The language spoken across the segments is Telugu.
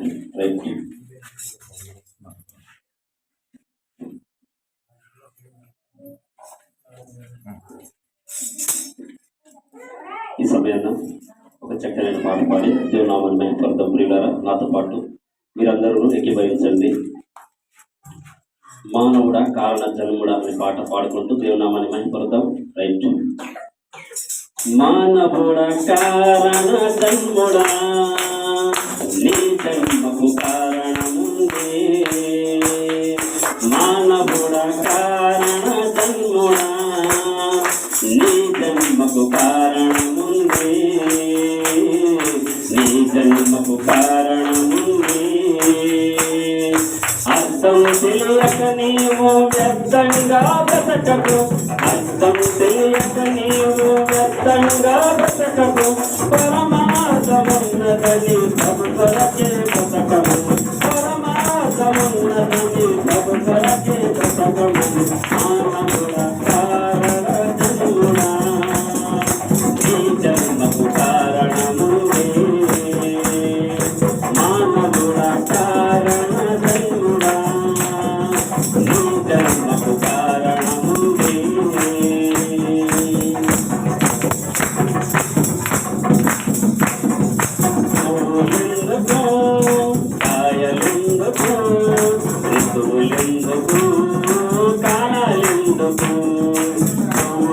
ఓకే రైట్ ఈ సమయాన్ని ఒక చక్కనైన పాట పాడి దేవునామని మేము ప్రియులారా నాతో పాటు మీరందరూ ఎక్కిభవించండి మానవుడా కారణ జన్ముడా అనే పాట పాడుకుంటూ దేవునామాన్ని మహిమపడతాం రైట్ మానవుడా కారణ జన్ముడా. మానవుడా కారణ జన్ముడా నీ జన్మకు కారణముంది. నీ జన్మకు కారణముంది. అర్థం తెలియక నీవు వ్యర్థంగా బ్రతకకు. అర్థం తెలియక నీవు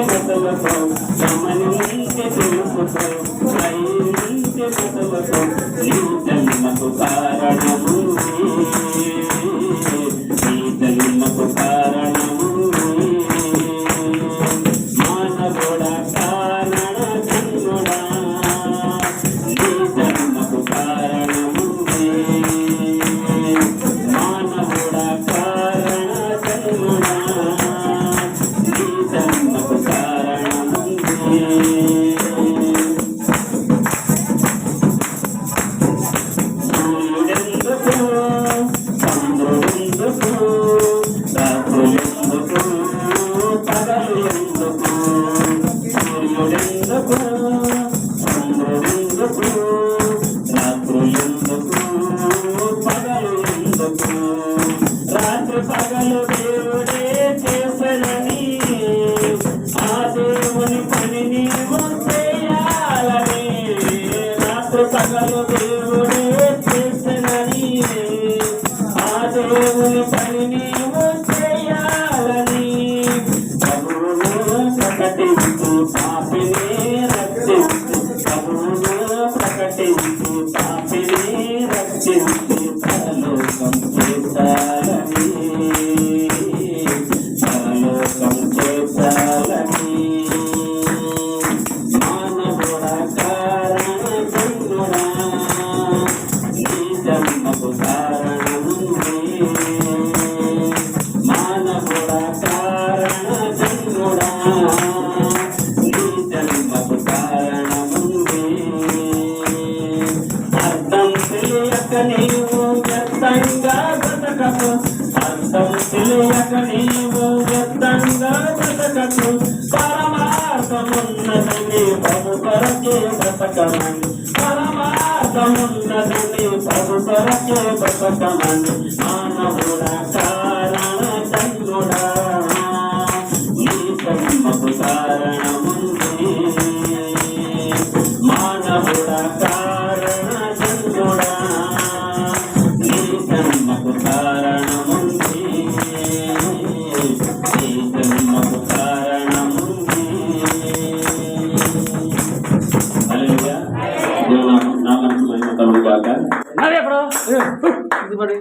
గ్రహించి బతులకో గమనించి తెలుసుకో గ్రహించి నీ జన్మకు కారణము దేవుని పని నీవు చేయాలని ప్రభువును ప్రకటించు పాపిని రక్షించు. ప్రభువును ప్రకటించు. వ్యర్థంగా అంతం తెలియక నీవు వ్యర్థంగా బ్రతకకు. పరమార్థమున్నదని ప్రభు కొరకే బతకమని పరమార్థమున్నదని ప్రభు కొరకే బతకమని మానవుడ కారణ చంద్రుడా నీ జన్మకు కారణం కాక